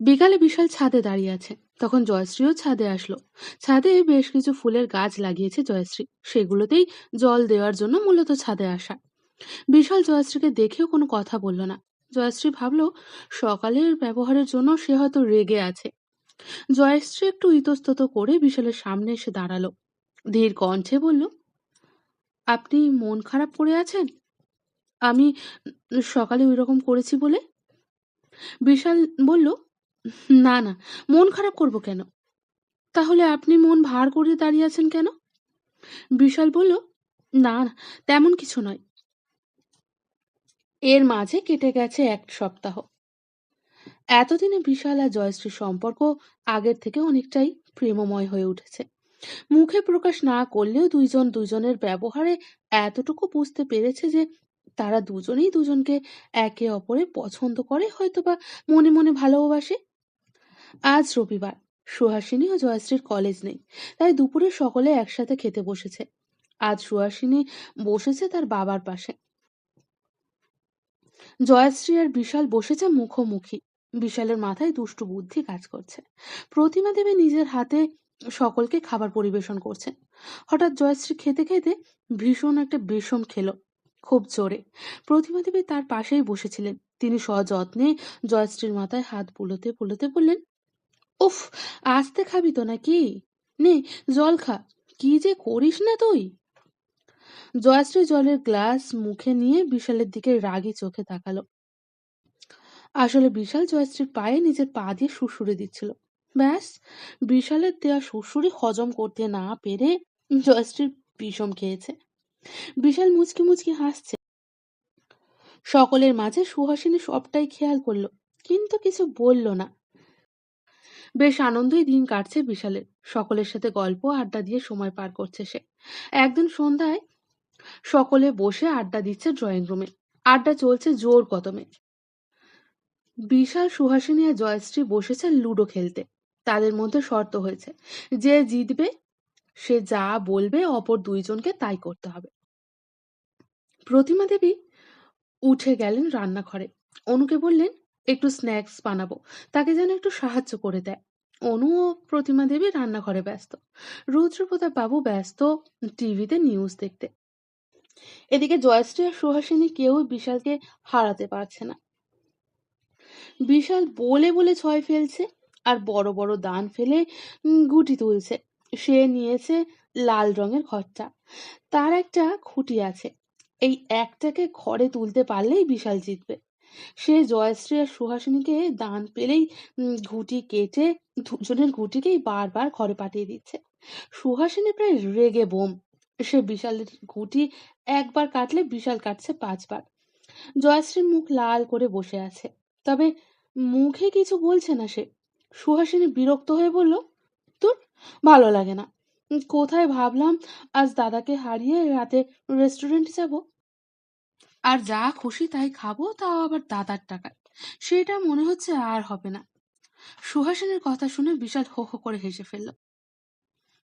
বিকালে বিশাল ছাদে দাঁড়িয়ে আছে। তখন জয়শ্রীও ছাদে আসলো। ছাদে বেশ কিছু ফুলের গাছ লাগিয়েছে জয়শ্রী। সেগুলোতেই জল দেওয়ার জন্য মূলত ছাদে আসা। বিশাল জয়শ্রীকে দেখেও কোনো কথা বলল না। জয়শ্রী ভাবলো, সকালের ব্যবহারের জন্য সে হয়তো রেগে আছে। জয়শ্রী একটু ইতস্তত করে বিশালের সামনে এসে দাঁড়াল। ধীর কণ্ঠে বলল, আপনি মন খারাপ করে আছেন? আমি সকালে ওই রকম করেছি বলে? বিশাল বলল না না, মন খারাপ করব কেন? তাহলে আপনি মন ভার করে দাঁড়িয়ে আছেন কেন? বিশাল বলল, না না, তেমন কিছু নয়। এর মাঝে কেটে গেছে এক সপ্তাহ। এতদিনে বিশাল আর জয়শ্রীর সম্পর্ক আগের থেকে অনেকটাই প্রেমময় হয়ে উঠেছে। মুখে প্রকাশ না করলেও দুইজন দুজনের ব্যবহারে এতটুকু বুঝতে পেরেছে যে তারা দুজনেই দুজনকে একে অপরে পছন্দ করে, হয়তোবা মনে মনে ভালোবাসে। আজ রবিবার। সুহাসিনী ও জয়শ্রীর কলেজ নেই, তাই দুপুরে সকলে একসাথে খেতে বসেছে। আজ সুহাসিনী বসেছে তার বাবার পাশে। জয়শ্রী আর বিশাল বসেছে মুখোমুখি। বিশালের মাথায় দুষ্টু বুদ্ধি কাজ করছে। প্রতিমা দেবী নিজের হাতে সকলকে খাবার পরিবেশন করছেন। হঠাৎ জয়শ্রী খেতে খেতে ভীষণ একটা বিষম খেলো, খুব জোরে। প্রতিমা দেবী তার পাশেই বসেছিলেন। তিনি সযত্নে জয়শ্রীর মাথায় হাত বুলোতে বুলোতে বললেন উফ, আস্তে খাবি তো নাকি? নে, জল খা। কি যে করিস না তুই? জয়শ্রী জলের গ্লাস মুখে নিয়ে বিশালের দিকে রাগী চোখে তাকালো। আসলে বিশাল জয়শ্রীর পায়ে নিজের পা দিয়ে সুড়সুড়ে দিচ্ছিল। ব্যাস, বিশালের দেওয়া সুড়সুড়ি হজম করতে না পেরে জয়শ্রীর বিষম খেয়েছে। বিশাল মুচকি মুচকি হাসছে। সকলের মাঝে সুহাসিনী সবটাই খেয়াল করল, কিন্তু কিছু বলল না। বেশ আনন্দই দিন কাটছে বিশালের। সকলের সাথে গল্প, আড্ডা দিয়ে সময় পার করছে সে। একদিন সন্ধ্যায় সকলে বসে আড্ডা দিচ্ছে ড্রয়িং রুমে আড্ডা চলছে জোর কদমে। বিশাল, সুহাসিনী আর জয়শ্রী বসেছে লুডো খেলতে। তাদের মধ্যে শর্ত হয়েছে, যে জিতবে, সে যা বলবে অপর দুইজনকে তাই করতে হবে। প্রতিমা দেবী উঠে গেলেন রান্নাঘরে। অনুকে বললেন একটু স্ন্যাক্স বানাবো। তাকে যেন একটু সাহায্য করে দেয়। অনু ও প্রতিমা দেবী রান্নাঘরে ব্যস্ত। রুদ্রপ্রতাপ বাবু ব্যস্ত টিভিতে নিউজ দেখতে। এদিকে জয়শ্রী আর সুহাসিনী কেউ বিশালকে হারাতে পারছে না। বিশাল বলে বলে ছয় ফেলছে আর বড় বড় দান ফেলে গুটি তুলছে। সে নিয়েছে লাল রঙের ঘরটা তার একটা খুঁটি আছে। এই একটাকে ঘরে তুলতে পারলেই বিশাল জিতবে। সে জয়শ্রী আর সুহাসিনীকে দান পেলেই ঘুটি কেটে, দুজনের ঘুটিকেই বারবার ঘরে পাঠিয়ে দিচ্ছে। সুহাসিনী প্রায় রেগে বোম। সে বিশালের ঘুটি একবার কাটলে বিশাল কাটছে পাঁচবার। জয়শ্রীর মুখ লাল করে বসে আছে। তবে মুখে কিছু বলছে না সে। সুহাসিনী বিরক্ত হয়ে বলল, তোর ভালো লাগে না। কোথায় ভাবলাম আজ দাদাকে হারিয়ে রাতে রেস্টুরেন্টে যাব? আর যা খুশি তাই খাব, তাও আবার দাদার টাকায়। সেটা মনে হচ্ছে আর হবে না। সুহাসিনীর কথা শুনে বিশাল হো হো করে হেসে ফেলল।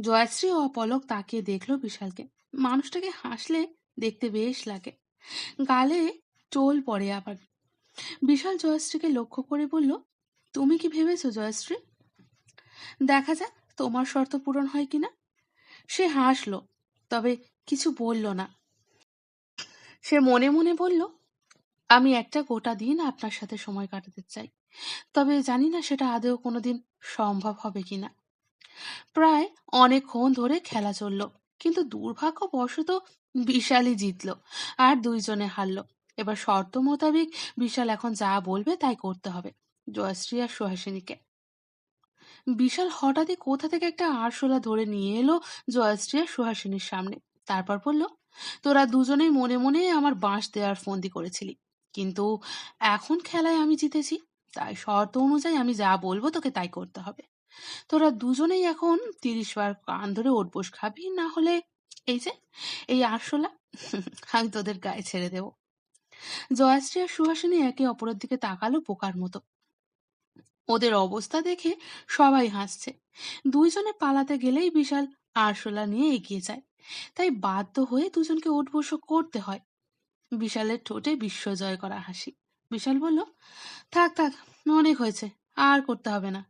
জয়শ্রী ও অপলক তাকিয়ে দেখল বিশালকে। মানুষটাকে হাসলে দেখতে বেশ লাগে। গালে চোল পড়ে আবার। বিশাল জয়শ্রীকে লক্ষ্য করে বলল, তুমি কি ভেবেছো জয়শ্রী? দেখা যাক তোমার শর্ত পূরণ হয় কিনা। সে হাসলো, তবে কিছু বলল না। সে মনে মনে বলল, আমি একটা গোটা দিন আপনার সাথে সময় কাটাতে চাই। তবে জানি না সেটা আদৌ কোনোদিন সম্ভব হবে কিনা প্রায় অনেকক্ষণ ধরে খেলা চলল, কিন্তু দুর্ভাগ্যবশত বিশালই জিতলো আর দুইজনে হারলো। এবার শর্ত মোতাবেক বিশাল এখন যা বলবে তাই করতে হবে, জয়শ্রী আর সুহাসিনীকে। বিশাল হঠাৎই কোথা থেকে একটা আরশোলা ধরে নিয়ে এলো জয়শ্রী আর সুহাসিনীর সামনে। তারপর বলল তোরা দুজনেই মনে মনে আমার বাঁশ দেওয়ার ফন্দি করেছিলি। কিন্তু এখন খেলায় আমি জিতেছি, তাই শর্ত অনুযায়ী আমি যা বলব তোকে তাই করতে হবে। তোরা দুজনেই এখন তিরিশ বার কান ধরে ওটবোস খাবি, না হলে এই যে, এই আরশোলা, আমি তোদের গায়ে ছেড়ে দেব। জয়শ্রী আর সুহাসিনী একে অপরের দিকে তাকালো পোকার মতো। ওদের অবস্থা দেখে সবাই হাসছে। দুইজনে পালাতে গেলেই বিশাল আরশোলা নিয়ে এগিয়ে যায়। তাই বাধ্য হয়ে দুজনকে উঠবস করতে হয়। বিশালের ঠোঁটে বিশ্বজয় করা হাসি। বিশাল বলল, থাক থাক, অনেক হয়েছে, আর করতে হবে না।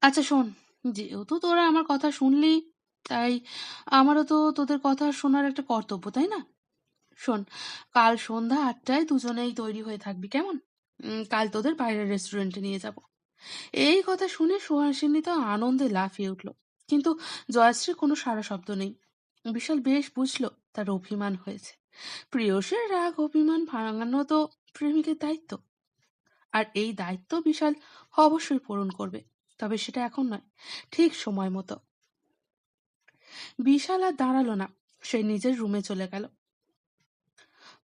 আচ্ছা শোন, যেহেতু তোরা আমার কথা শুনলি, তাই আমারও তো তোদের কথা শোনার একটা কর্তব্য, তাই না? শোন, কাল সন্ধ্যা আটটায় দুজনেই তৈরি হয়ে থাকবি, কেমন? কাল তোদের বাইরের রেস্টুরেন্টে নিয়ে যাব। এই কথা শুনে সুহাসিনী তো আনন্দে লাফিয়ে উঠল। কিন্তু জয়শ্রীর কোনো সারা শব্দ নেই। বিশাল বেশ বুঝলো তার অভিমান হয়েছে। প্রিয়সের রাগ, অভিমান ভাঙানো তো প্রেমিকের দায়িত্ব। আর এই দায়িত্ব বিশাল অবশ্যই পূরণ করবে, তবে সেটা এখন নয়, ঠিক সময় মতো। বিশাল আর দাঁড়াল না, সে নিজের রুমে চলে গেল।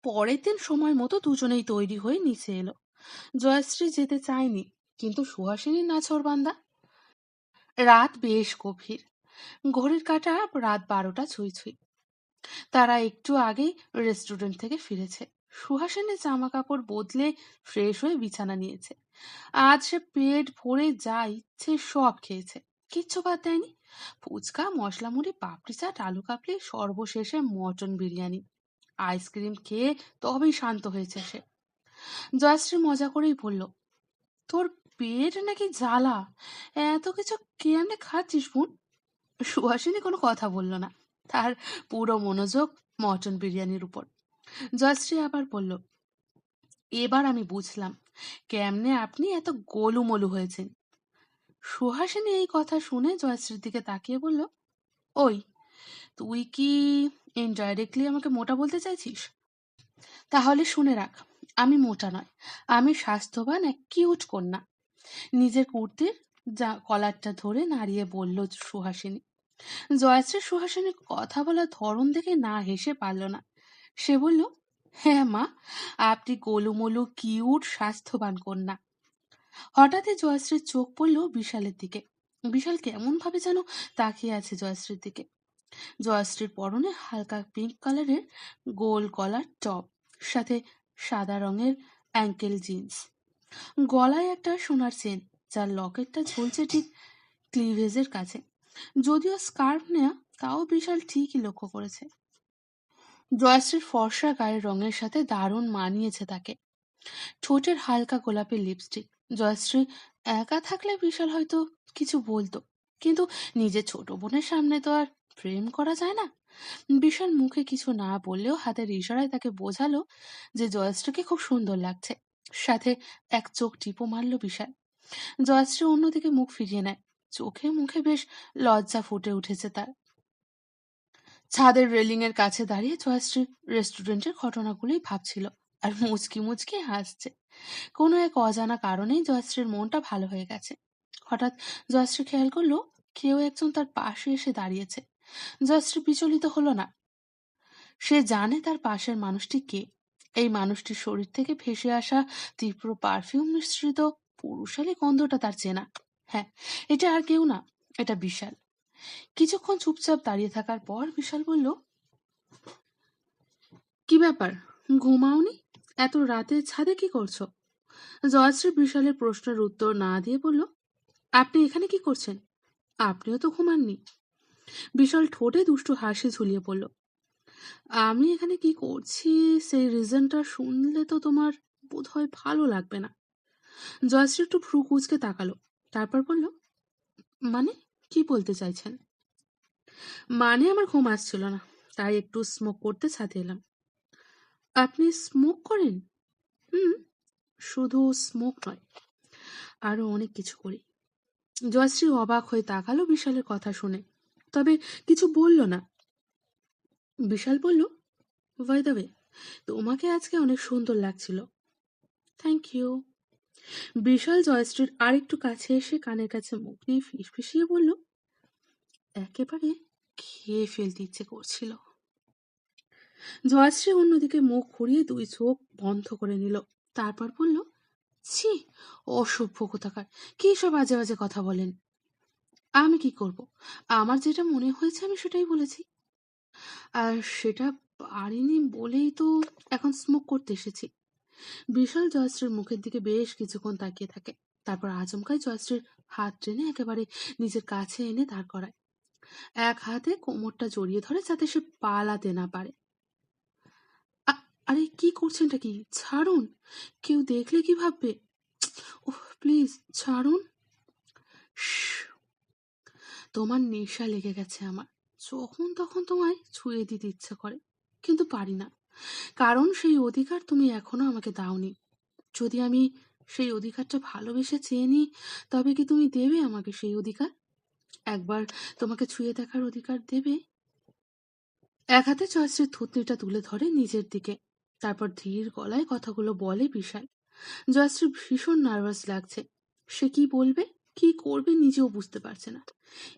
পরের দিন সময় মতো দুজনেই তৈরি হয়ে নিচে এলো। জয়শ্রী যেতে চায়নি, কিন্তু সুহাসিনী নাছর বান্দা। রাত বেশ গভীর। ঘড়ির কাটা রাত বারোটা ছুঁই ছুঁই। তারা একটু আগেই রেস্টুরেন্ট থেকে ফিরেছে। সুহাসিনী জামা কাপড় বদলে ফ্রেশ হয়ে বিছানা নিয়েছে। আজ সে পেট ভরে যা ইচ্ছে সব খেয়েছে। কিচ্ছু বাদ দেয়নি। ফুচকা মশলা মুড়ি পাপড়ি চাট, আলু কাপড়ি সর্বশেষে মটন বিরিয়ানি। আইসক্রিম খেয়ে তবেই শান্ত হয়েছে সে। জয়শ্রী মজা করেই বলল, তোর পেট নাকি জ্বালা। এত কিছু কেমনে খাচ্ছিস বোন? সুহাসিনী কোনো কথা বলল না। তার পুরো মনোযোগ মটন বিরিয়ানির উপর। জয়শ্রী আবার বলল, এবার আমি বুঝলাম কেমনে আপনি এত গোলুমলু হয়েছেন। সুহাসিনী এই কথা শুনে জয়শ্রীর দিকে তাকিয়ে বলল, ওই, তুই কি ইনডাইরেক্টলি আমাকে মোটা বলতে চাইছিস? তাহলে শুনে রাখ, আমি মোটা নয়, আমি স্বাস্থ্যবান এক কিউট কন্যা। নিজের কুর্তির যা কলারটা ধরে নাড়িয়ে বলল সুহাসিনী। জয়শ্রী সুহাসিনীর কথা বলার ধরন দেখে না হেসে পারল না। সে বলল হ্যাঁ মা, আপনি গোলুমলু, কিউট, স্বাস্থ্যবান কন্যা। হঠাৎই জয়শ্রীর চোখ পড়ল বিশালের দিকে। বিশাল কেমন ভাবে যেন তাকিয়ে আছে জয়শ্রীর দিকে। জয়শ্রীর পরনে হালকা পিঙ্ক কালারের গোল গলার টপ সাথে সাদা রঙের অ্যাঙ্কেল জিন্স গলায় একটা সোনার চেন যার লকেটটা ঝুলছে ঠিক ক্লিভেজের কাছে। যদিও স্কার্ফ নেয়া, তাও বিশাল ঠিকই লক্ষ্য করেছে। জয়শ্রীর ফর্সা গায়ের রঙের সাথে দারুণ মানিয়েছে তাকে। ঠোঁটের হালকা গোলাপি লিপস্টিক জয়শ্রী একা থাকলে বিশাল হয়তো কিছু বলতো, কিন্তু নিজের ছোট বোনের সামনে তো আর প্রেম করা যায় না। বিশাল মুখে কিছু না বললেও হাতের ইশারায় তাকে বোঝালো যে জয়শ্রীকে খুব সুন্দর লাগছে। সাথে এক চোখ টিপো মারল বিশাল। জয়শ্রী অন্যদিকে মুখ ফিরিয়ে নেয়। চোখে মুখে বেশ লজ্জা ফুটে উঠেছে তার। ছাদের রেলিং এর কাছে দাঁড়িয়ে জয়শ্রী রেস্টুরেন্টের ঘটনাগুলোই ভাবছিল আর মুচকি মুচকি হাসছে। কোনো এক অজানা কারণেই জয়শ্রীর মনটা ভালো হয়ে গেছে। হঠাৎ জয়শ্রী খেয়াল করল, কেউ একজন তার পাশে এসে দাঁড়িয়েছে। জয়শ্রী বিচলিত হলো না। সে জানে তার পাশের মানুষটি কে। এই মানুষটির শরীর থেকে ভেসে আসা তীব্র পারফিউম মিশ্রিত পুরুষালী গন্ধটা তার চেনা। হ্যাঁ এটা আর কেউ না, এটা বিশাল। কিছুক্ষণ চুপচাপ দাঁড়িয়ে থাকার পর বিশাল বলল, কি ব্যাপার? ঘুমাওনি? এত রাতে ছাদে কি করছ? জয়শ্রী বিশালের প্রশ্নের উত্তর না দিয়ে বলল, আপনি এখানে কি করছেন? আপনিও তো ঘুমাননি। বিশাল ঠোঁটে দুষ্টু হাসি ঝুলিয়ে পড়ল আমি এখানে কি করছি? সেই রিজনটা শুনলে তো তোমার বোধ হয় ভালো লাগবে না। জয়শ্রী একটু ভ্রু কুচকে তাকালো। তারপর বলল মানে কি বলতে চাইছেন? মানে আমার ঘুম আসছিল না, তাই একটু স্মোক করতে ছাদে এলাম। আপনি স্মোক করেন? হুম, শুধু স্মোক নয়, আরও অনেক কিছু করি। জয়শ্রী অবাক হয়ে তাকালো বিশালের কথা শুনে, তবে কিছু বলল না? বিশাল বলল দ্য ওয়ে তোমাকে আজকে অনেক সুন্দর লাগছিল। থ্যাংক ইউ বিশাল জয়শ্রীর আরেকটু কাছে এসে কানের কাছে মুখ নিয়ে ফিসফিসিয়ে বলল, একেবারে খেয়ে ফেলতে ইচ্ছে করছিল। জয়শ্রী অন্যদিকে মুখ ঘুরিয়ে দুই চোখ বন্ধ করে নিল, তারপর বলল, ছি, অসভ্য কোথাকার, কি সব আজে বাজে কথা বলেন? আমি কি করব? আমার যেটা মনে হয়েছে আমি সেটাই বলেছি। আর সেটা পারিনি বলেই তো এখন স্মোক করতে এসেছি। বিশাল জয়শ্রীর মুখের দিকে বেশ কিছুক্ষণ তাকিয়ে থাকে। তারপর আচমকাই জয়শ্রীর হাত টেনে একেবারে নিজের কাছে এনে দাঁড় করায়। এক হাতে কোমরটা জড়িয়ে ধরে যাতে সে পালাতে না পারে। আরে কি করছেনটা কি? ছাড়ুন। কেউ দেখলে কি ভাববে? ওহ প্লিজ, ছাড়ুন। তোমার নেশা লেগে গেছে আমার। যখন তখন তোমায় ছুঁয়ে দিতে ইচ্ছে করে, কিন্তু পারি না। কারণ সেই অধিকার তুমি এখনও আমাকে দাওনি। যদি আমি সেই অধিকারটা ভালোবেসে চেয়ে নিই, তবে কি তুমি দেবে আমাকে সেই অধিকার? একবার তোমাকে ছুঁয়ে দেখার অধিকার দেবে। এক হাতে জয়শ্রীর থুতনিটা তুলে ধরে নিজের দিকে, তারপর ধীর গলায় কথাগুলো বলে বিশাল জয়শ্রী ভীষণ নার্ভাস লাগছে। সে কি বলবে? কি করবে নিজেও বুঝতে পারছে না।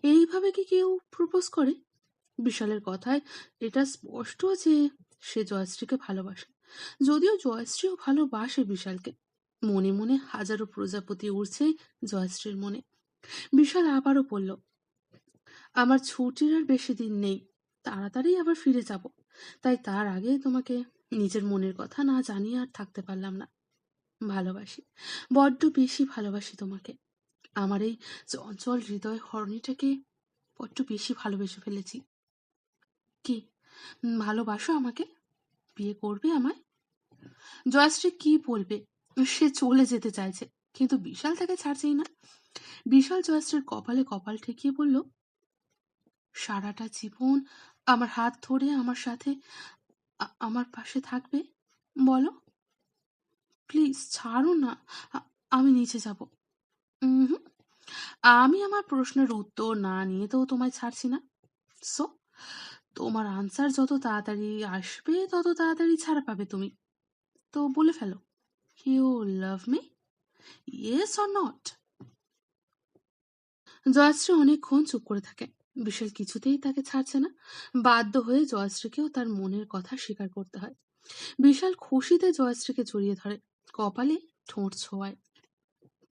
এইভাবে কি কেউ প্রপোজ করে? বিশালের কথায় এটা স্পষ্ট যে সে জয়শ্রীকে ভালোবাসে। যদিও জয়শ্রীও ভালোবাসে বিশালকে। মনে মনে হাজারো প্রজাপতি উড়ছে জয়শ্রীর মনে। বিশাল আবারও বলল, আমার ছুটির আর বেশি দিন নেই, তাড়াতাড়ি আবার ফিরে যাব। তাই তার আগে তোমাকে নিজের মনের কথা না জানিয়ে আর থাকতে পারলাম না। ভালোবাসি, বড্ড বেশি ভালোবাসি তোমাকে। আমার এই চঞ্চল হৃদয় হরণীটাকে বড্ড বেশি ভালোবেসে ফেলেছি। কি ভালোবাসো আমাকে? বিয়ে করবে আমায়? জয়শ্রী কি বলবে? সে চলে যেতে চাইছে, কিন্তু বিশাল তাকে ছাড়ছেই না। বিশাল জয়শ্রীর কপালে কপাল ঠেকিয়ে বলল, সারাটা জীবন আমার হাত ধরে আমার সাথে আমার পাশে থাকবে? বলো। প্লিজ ছাড়ো না আমি নিচে যাব। উম আমি আমার প্রশ্নের উত্তর না নিয়ে তো তোমায় ছাড়ছি না। সো তোমার আনসার যত তাড়াতাড়ি আসবে, তত তাড়াতাড়ি ছাড়া পাবে তুমি। তো বলে ফেলো you love me yes or not Joyshree অনেকক্ষণ চুপ করে থাকে। বিশাল কিছুতেই তাকে ছাড়ছে না। বাধ্য হয়ে জয়শ্রীকেও তার মনের কথা স্বীকার করতে হয়। বিশাল খুশিতে জয়শ্রীকে জড়িয়ে ধরে। কপালে ঠোঁট ছোঁয়ায়।